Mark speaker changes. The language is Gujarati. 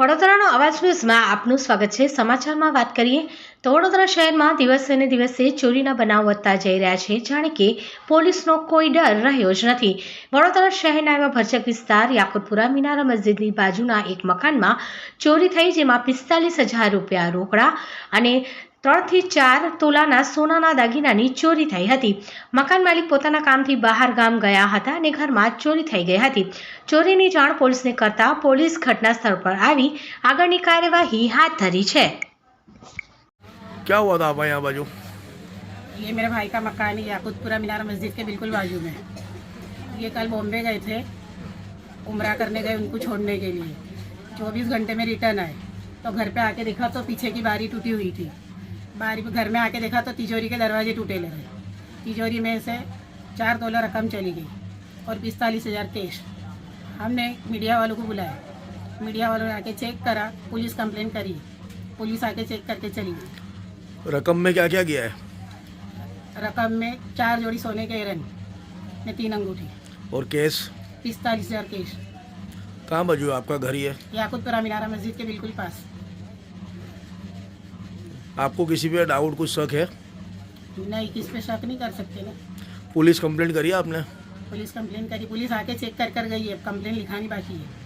Speaker 1: વડોદરાનો અવાજ ન્યૂઝમાં આપનું સ્વાગત છે સમાચારમાં વાત કરીએ તો વડોદરા શહેરમાં દિવસે ને દિવસે ચોરીના બનાવ વધતા જઈ રહ્યા છે જાણે કે પોલીસનો કોઈ ડર રહ્યો જ નથી વડોદરા શહેરના એવા ભરચક વિસ્તાર યાકુતપુરા મિનારા મસ્જિદની બાજુના એક મકાનમાં ચોરી થઈ જેમાં પિસ્તાલીસ હજાર રૂપિયા રોકડા અને કળ થી 4 તોલા ના સોના ના દાગીના ની ચોરી થઈ હતી મકાન માલિક પોતાનું કામ થી બહાર ગામ ગયા હતા ને ઘર માં ચોરી થઈ ગઈ હતી ચોરી ની જાણ પોલીસ ને કરતા પોલીસ ઘટના સ્થળ પર આવી આગળ ની કાર્યવાહી હાથ ધરી છે
Speaker 2: શું ہوا દવાયા बाजू
Speaker 3: એ મારા ભાઈ કા મકાન હે આખદપુરા મિનારા મસ્જિદ કે બિલકુલ बाजू મે યે કાલ બોમ્બે ગઈ થે ઉમરા કરવા ને ગઈ ઉનકો છોડને કે લિયે 24 ઘંટે મે રીટર્ન આય તો ઘર પે આકે દેખા તો પીછે કી વારી તૂટી હુઈ થી बारी घर में आके देखा तो तिजोरी के दरवाजे टूटे लगे तिजोरी में से चार तोला रकम चली गई और पिस्तालीस हज़ार कैश हमने मीडिया वालों को बुलाया मीडिया वालों ने आके चेक करा पुलिस कंप्लेंट करी पुलिस आके चेक करके चली गई
Speaker 2: रकम में क्या क्या गया है
Speaker 3: रकम में चार जोड़ी सोने के एरन ने तीन अंगूठी
Speaker 2: और कैश
Speaker 3: पिस्तालीस हज़ार कैश
Speaker 2: कहाँ बजू आपका घर ही है
Speaker 3: याकूतपुरा मीनारा मस्जिद के बिल्कुल पास
Speaker 2: आपको किसी पे डाउट कुछ शक है
Speaker 3: नहीं किस पे शक नहीं कर सकते ना
Speaker 2: पुलिस कंप्लेंट करी आपने
Speaker 3: पुलिस कंप्लेंट करी पुलिस आके चेक कर कर गई है कंप्लेंट लिखानी बाकी है